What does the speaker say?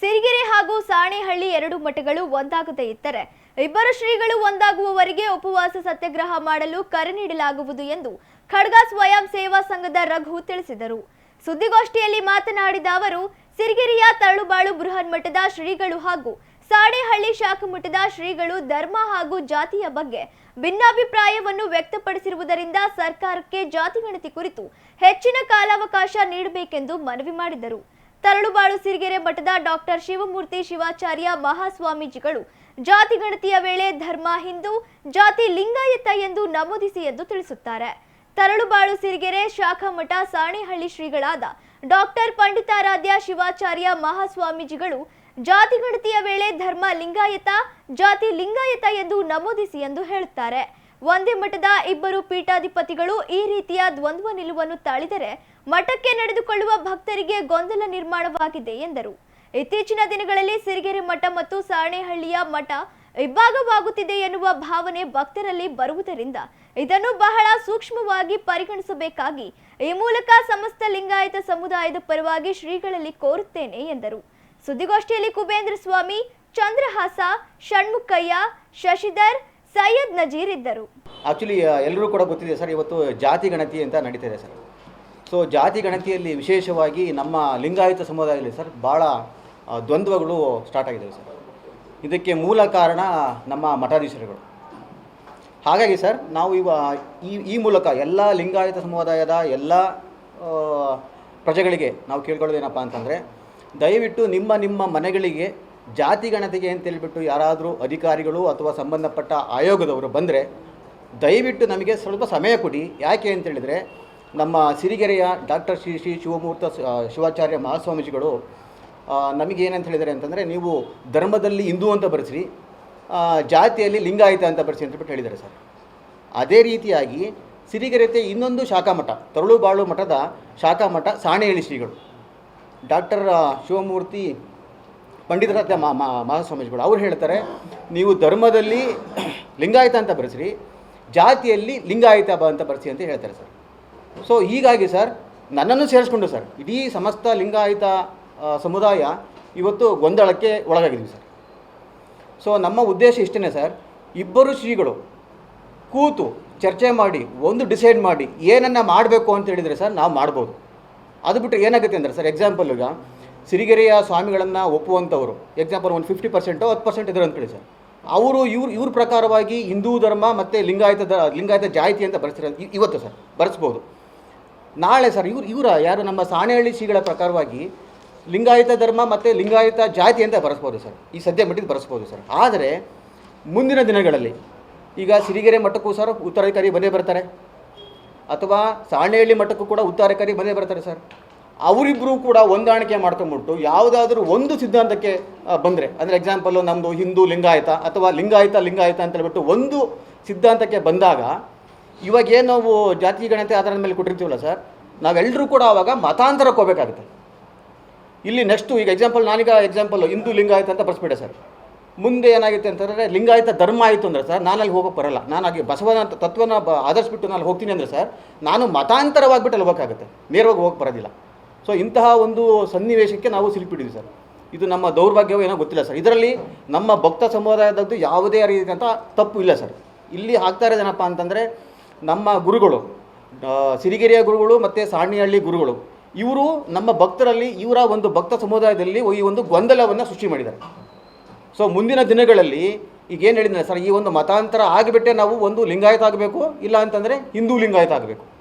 ಸಿರಿಗೆರೆ ಹಾಗೂ ಸಾಣೆಹಳ್ಳಿ ಎರಡು ಮಠಗಳು ಒಂದಾಗದೇ ಇದ್ದರೆ ಇಬ್ಬರು ಶ್ರೀಗಳು ಒಂದಾಗುವವರೆಗೆ ಉಪವಾಸ ಸತ್ಯಾಗ್ರಹ ಮಾಡಲು ಕರೆ ನೀಡಲಾಗುವುದು ಎಂದು ಖಡ್ಗ ಸ್ವಯಂ ಸೇವಾ ಸಂಘದ ರಘು ತಿಳಿಸಿದರು. ಸುದ್ದಿಗೋಷ್ಠಿಯಲ್ಲಿ ಮಾತನಾಡಿದ ಅವರು, ಸಿರಿಗೆರೆಯ ತಳ್ಳುಬಾಳು ಬೃಹನ್ ಮಠದ ಶ್ರೀಗಳು ಹಾಗೂ ಸಾಣೆಹಳ್ಳಿ ಶಾಖಮಠದ ಶ್ರೀಗಳು ಧರ್ಮ ಹಾಗೂ ಜಾತಿಯ ಬಗ್ಗೆ ಭಿನ್ನಾಭಿಪ್ರಾಯವನ್ನು ವ್ಯಕ್ತಪಡಿಸಿರುವುದರಿಂದ ಸರ್ಕಾರಕ್ಕೆ ಜಾತಿ ಗಣತಿ ಕುರಿತು ಹೆಚ್ಚಿನ ಕಾಲಾವಕಾಶ ನೀಡಬೇಕೆಂದು ಮನವಿ ಮಾಡಿದರು. ತರಳುಬಾಳು ಸಿರಿಗೆರೆ ಮಠದ ಡಾಕ್ಟರ್ ಶಿವಮೂರ್ತಿ ಶಿವಾಚಾರ್ಯ ಮಹಾಸ್ವಾಮೀಜಿಗಳು ಜಾತಿ ಗಣತಿಯ ವೇಳೆ ಧರ್ಮ ಹಿಂದೂ, ಜಾತಿ ಲಿಂಗಾಯತ ಎಂದು ನಮೂದಿಸಿ ಎಂದು ತಿಳಿಸುತ್ತಾರೆ. ತರಳುಬಾಳು ಸಿರಿಗೆರೆ ಶಾಖಾ ಮಠ ಸಾಣೆಹಳ್ಳಿ ಶ್ರೀಗಳಾದ ಡಾಕ್ಟರ್ ಪಂಡಿತಾರಾಧ್ಯ ಶಿವಾಚಾರ್ಯ ಮಹಾಸ್ವಾಮೀಜಿಗಳು ಜಾತಿ ಗಣತಿಯ ವೇಳೆ ಧರ್ಮ ಲಿಂಗಾಯತ, ಜಾತಿ ಲಿಂಗಾಯತ ಎಂದು ನಮೂದಿಸಿ ಎಂದು ಹೇಳುತ್ತಾರೆ. ಒಂದೇ ಮಠದ ಇಬ್ಬರು ಪೀಠಾಧಿಪತಿಗಳು ಈ ರೀತಿಯ ದ್ವಂದ್ವ ನಿಲುವನ್ನು ತಾಳಿದರೆ ಮಠಕ್ಕೆ ನಡೆದುಕೊಳ್ಳುವ ಭಕ್ತರಿಗೆ ಗೊಂದಲ ನಿರ್ಮಾಣವಾಗಿದೆ ಎಂದರು. ಇತ್ತೀಚಿನ ದಿನಗಳಲ್ಲಿ ಸಿರಿಗೆರೆ ಮಠ ಮತ್ತು ಸಾಣೆಹಳ್ಳಿಯ ಮಠ ಇಬ್ಬಾಗವಾಗುತ್ತಿದೆ ಎನ್ನುವ ಭಾವನೆ ಭಕ್ತರಲ್ಲಿ ಬರುವುದರಿಂದ ಇದನ್ನು ಬಹಳ ಸೂಕ್ಷ್ಮವಾಗಿ ಪರಿಗಣಿಸಬೇಕಾಗಿ ಈ ಮೂಲಕ ಸಮಸ್ತ ಲಿಂಗಾಯತ ಸಮುದಾಯದ ಪರವಾಗಿ ಶ್ರೀಗಳಲ್ಲಿ ಕೋರುತ್ತೇನೆ ಎಂದರು. ಸುದ್ದಿಗೋಷ್ಠಿಯಲ್ಲಿ ಕುಬೇಂದ್ರ ಸ್ವಾಮಿ, ಚಂದ್ರಹಾಸ, ಷಣ್ಮುಖಯ್ಯ, ಶಶಿಧರ್ ಸೈಯದ್ ನಜೀರ್ ಇದ್ದರು. ಆ್ಯಕ್ಚುಲಿ ಎಲ್ಲರೂ ಕೂಡ ಗೊತ್ತಿದೆ ಸರ್, ಇವತ್ತು ಜಾತಿ ಗಣತಿ ಅಂತ ನಡೀತಿದೆ ಸರ್. ಸೊ ಜಾತಿ ಗಣತಿಯಲ್ಲಿ ವಿಶೇಷವಾಗಿ ನಮ್ಮ ಲಿಂಗಾಯತ ಸಮುದಾಯದಲ್ಲಿ ಸರ್, ಭಾಳ ದ್ವಂದ್ವಗಳು ಸ್ಟಾರ್ಟ್ ಆಗಿದ್ದಾವೆ ಸರ್. ಇದಕ್ಕೆ ಮೂಲ ಕಾರಣ ನಮ್ಮ ಮಠಾಧೀಶರುಗಳು. ಹಾಗಾಗಿ ಸರ್, ನಾವು ಇವ, ಈ ಈ ಮೂಲಕ ಎಲ್ಲ ಲಿಂಗಾಯತ ಸಮುದಾಯದ ಎಲ್ಲ ಪ್ರಜೆಗಳಿಗೆ ನಾವು ಕೇಳ್ಕೊಳ್ಳೋದೇನಪ್ಪ ಅಂತಂದರೆ, ದಯವಿಟ್ಟು ನಿಮ್ಮ ನಿಮ್ಮ ಮನೆಗಳಿಗೆ ಜಾತಿ ಗಣತಿಗೆ ಅಂತೇಳ್ಬಿಟ್ಟು ಯಾರಾದರೂ ಅಧಿಕಾರಿಗಳು ಅಥವಾ ಸಂಬಂಧಪಟ್ಟ ಆಯೋಗದವರು ಬಂದರೆ, ದಯವಿಟ್ಟು ನಮಗೆ ಸ್ವಲ್ಪ ಸಮಯ ಕೊಡಿ. ಯಾಕೆ ಅಂತೇಳಿದರೆ ನಮ್ಮ ಸಿರಿಗೆರೆಯ ಡಾಕ್ಟರ್ ಶ್ರೀ ಶ್ರೀ ಶಿವಮೂರ್ತ ಶಿವಾಚಾರ್ಯ ಮಹಾಸ್ವಾಮೀಜಿಗಳು ನಮಗೇನಂತ ಹೇಳಿದರೆ ಅಂತಂದರೆ, ನೀವು ಧರ್ಮದಲ್ಲಿ ಹಿಂದೂ ಅಂತ ಬರೆಸ್ರಿ ಜಾತಿಯಲ್ಲಿ ಲಿಂಗಾಯತ ಅಂತ ಬರೆಸಿ ಅಂತ ಬಿಟ್ಟು ಹೇಳಿದ್ದಾರೆ ಸರ್. ಅದೇ ರೀತಿಯಾಗಿ ಸಿರಿಗೆರೆತೆ ಇನ್ನೊಂದು ಶಾಖಾಮಠ ತರಳುಬಾಳು ಮಠದ ಶಾಖಾಮಠ ಮಠ ಸಾಣೇಹಳ್ಳಿ ಶ್ರೀಗಳು. ಡಾಕ್ಟರ್ ಶಿವಮೂರ್ತಿ ಮಾ- ಮಹಾಸ್ವಾಮೀಜಿಗಳು, ಅವ್ರು ಹೇಳ್ತಾರೆ, ನೀವು ಧರ್ಮದಲ್ಲಿ ಲಿಂಗಾಯತ ಅಂತ ಬರೆಸ್ರಿ, ಜಾತಿಯಲ್ಲಿ ಲಿಂಗಾಯತ ಅಂತ ಬರೆಸಿ ಅಂತ ಹೇಳ್ತಾರೆ ಸರ್. ಸೊ ಹೀಗಾಗಿ ಸರ್, ನನ್ನನ್ನು ಸೇರಿಸ್ಕೊಂಡು ಸರ್, ಇಡೀ ಸಮಸ್ತ ಲಿಂಗಾಯತ ಸಮುದಾಯ ಇವತ್ತು ಗೊಂದಲಕ್ಕೆ ಒಳಗಾಗಿದ್ದೀವಿ ಸರ್. ಸೊ ನಮ್ಮ ಉದ್ದೇಶ ಇಷ್ಟೇ ಸರ್, ಇಬ್ಬರು ಶ್ರೀಗಳು ಕೂತು ಚರ್ಚೆ ಮಾಡಿ, ಒಂದು ಡಿಸೈಡ್ ಮಾಡಿ ಏನನ್ನು ಮಾಡಬೇಕು ಅಂತ ಹೇಳಿದರೆ ಸರ್, ನಾವು ಮಾಡ್ಬೋದು. ಅದು ಬಿಟ್ಟರೆ ಏನಾಗುತ್ತೆ ಅಂದರೆ ಸರ್ ಎಕ್ಸಾಂಪಲ್ ಈಗ ಸಿರಿಗೆರೆಯ ಸ್ವಾಮಿಗಳನ್ನು ಒಪ್ಪುವಂಥವರು. ಎಕ್ಸಾಂಪಲ್ ಒಂದು ಫಿಫ್ಟಿ ಪರ್ಸೆಂಟು ಹತ್ತು ಪರ್ಸೆಂಟ್ ಇದ್ದಾರೆ ಅಂತೇಳಿ ಸರ್. ಅವರು ಇವ್ರು, ಇವ್ರ ಪ್ರಕಾರವಾಗಿ ಹಿಂದೂ ಧರ್ಮ ಮತ್ತು ಲಿಂಗಾಯತ ದ- ಲಿಂಗಾಯತ ಜಾತಿ ಅಂತ ಬರೆಸ್ತಾರೆ ಇವತ್ತು ಸರ್, ಬರೆಸ್ಬೋದು. ನಾಳೆ ಸರ್, ಇವ್ರು, ಇವರ ಯಾರು ನಮ್ಮ ಸಾಣೆಹಳ್ಳಿ ಶ್ರೀಗಳ ಪ್ರಕಾರವಾಗಿ ಲಿಂಗಾಯತ ಧರ್ಮ ಮತ್ತು ಲಿಂಗಾಯತ ಜಾತಿ ಅಂತ ಬರೆಸ್ಬೋದು ಸರ್. ಈ ಸದ್ಯ ಮಟ್ಟಿಗೆ ಬರೆಸ್ಬೋದು ಸರ್. ಆದರೆ ಮುಂದಿನ ದಿನಗಳಲ್ಲಿ ಈಗ ಸಿರಿಗೆರೆ ಮಠಕ್ಕೂ ಸರ್ ಉತ್ತರಾಧಿಕಾರಿ ಬಂದೇ ಬರ್ತಾರೆ. ಅಥವಾ ಸಾಣೆಹಳ್ಳಿ ಮಠಕ್ಕೂ ಕೂಡ ಉತ್ತರಾಧಿಕಾರಿ ಬಂದೇ ಬರ್ತಾರೆ ಸರ್. ಅವರಿಬ್ಬರು ಕೂಡ ಹೊಂದಾಣಿಕೆ ಮಾಡ್ಕೊಂಬಿಟ್ಟು ಯಾವುದಾದ್ರೂ ಒಂದು ಸಿದ್ಧಾಂತಕ್ಕೆ ಬಂದರೆ. ಅಂದರೆ ಎಕ್ಸಾಂಪಲು ನಮ್ಮದು ಹಿಂದೂ ಲಿಂಗಾಯತ ಅಥವಾ ಲಿಂಗಾಯತ ಲಿಂಗಾಯತ ಅಂತ ಹೇಳ್ಬಿಟ್ಟು ಒಂದು ಸಿದ್ಧಾಂತಕ್ಕೆ ಬಂದಾಗ ಇವಾಗ ಏನು ನಾವು ಜಾತಿ ಗಣತೆ ಆಧಾರದ ಮೇಲೆ ಕೊಟ್ಟಿರ್ತೀವಲ್ಲ ಸರ್ ನಾವೆಲ್ಲರೂ ಕೂಡ ಆವಾಗ ಮತಾಂತರಕ್ಕೆ ಹೋಗ್ಬೇಕಾಗುತ್ತೆ. ಇಲ್ಲಿ ನೆಕ್ಸ್ಟು ಈಗ ಎಕ್ಸಾಂಪಲ್ ನಾನೀಗ ಎಕ್ಸಾಂಪಲ್ ಹಿಂದೂ ಲಿಂಗಾಯತ ಅಂತ ಬರ್ಸ್ಬಿಟ್ಟೆ ಸರ್. ಮುಂದೆ ಏನಾಗುತ್ತೆ ಅಂತಂದರೆ ಲಿಂಗಾಯತ ಧರ್ಮ ಆಯಿತು ಅಂದರೆ ಸರ್ ನಾನು ಅಲ್ಲಿ ಹೋಗೋಕೆ ಬರಲ್ಲ. ನಾನು ಹಾಗೆ ಬಸವನ ತತ್ವನ ಬ, ಆಧರಿಸ್ಬಿಟ್ಟು ನಾನು ಹೋಗ್ತೀನಿ ಅಂದರೆ ಸರ್, ನಾನು ಮತಾಂತರವಾಗಿಬಿಟ್ಟು ಅಲ್ಲಿ ಹೋಗೋಕ್ಕಾಗುತ್ತೆ ನೇರವಾಗಿ ಹೋಗಕ್ಕೆ ಬರೋದಿಲ್ಲ. ಸೊ ಇಂತಹ ಒಂದು ಸನ್ನಿವೇಶಕ್ಕೆ ನಾವು ಸಿಲುಕಿಬಿಟ್ಟಿದ್ವಿ ಸರ್. ಇದು ನಮ್ಮ ದೌರ್ಭಾಗ್ಯವೋ ಏನೋ ಗೊತ್ತಿಲ್ಲ ಸರ್. ಇದರಲ್ಲಿ ನಮ್ಮ ಭಕ್ತ ಸಮುದಾಯದದ್ದು ಯಾವುದೇ ರೀತಿಯಂಥ ತಪ್ಪು ಇಲ್ಲ ಸರ್. ಇಲ್ಲಿ ಆಗ್ತಾ ಇರೋದೇನಪ್ಪ ಅಂತಂದರೆ ನಮ್ಮ ಗುರುಗಳು ಸಿರಿಗೆರೆಯ ಗುರುಗಳು ಮತ್ತು ಸಾಣಿಹಳ್ಳಿ ಗುರುಗಳು, ಇವರು ನಮ್ಮ ಭಕ್ತರಲ್ಲಿ ಇವರ ಒಂದು ಭಕ್ತ ಸಮುದಾಯದಲ್ಲಿ ಈ ಒಂದು ಗೊಂದಲವನ್ನು ಸೃಷ್ಟಿ ಮಾಡಿದ್ದಾರೆ. ಸೊ ಮುಂದಿನ ದಿನಗಳಲ್ಲಿ ಈಗ ಏನು ಹೇಳಿದ್ದಾರೆ ಸರ್, ಈ ಒಂದು ಮತಾಂತರ ಆಗಿಬಿಟ್ಟೆ ನಾವು ಒಂದು ಲಿಂಗಾಯತ ಆಗಬೇಕು, ಇಲ್ಲ ಅಂತಂದರೆ ಹಿಂದೂ ಲಿಂಗಾಯತ ಆಗಬೇಕು.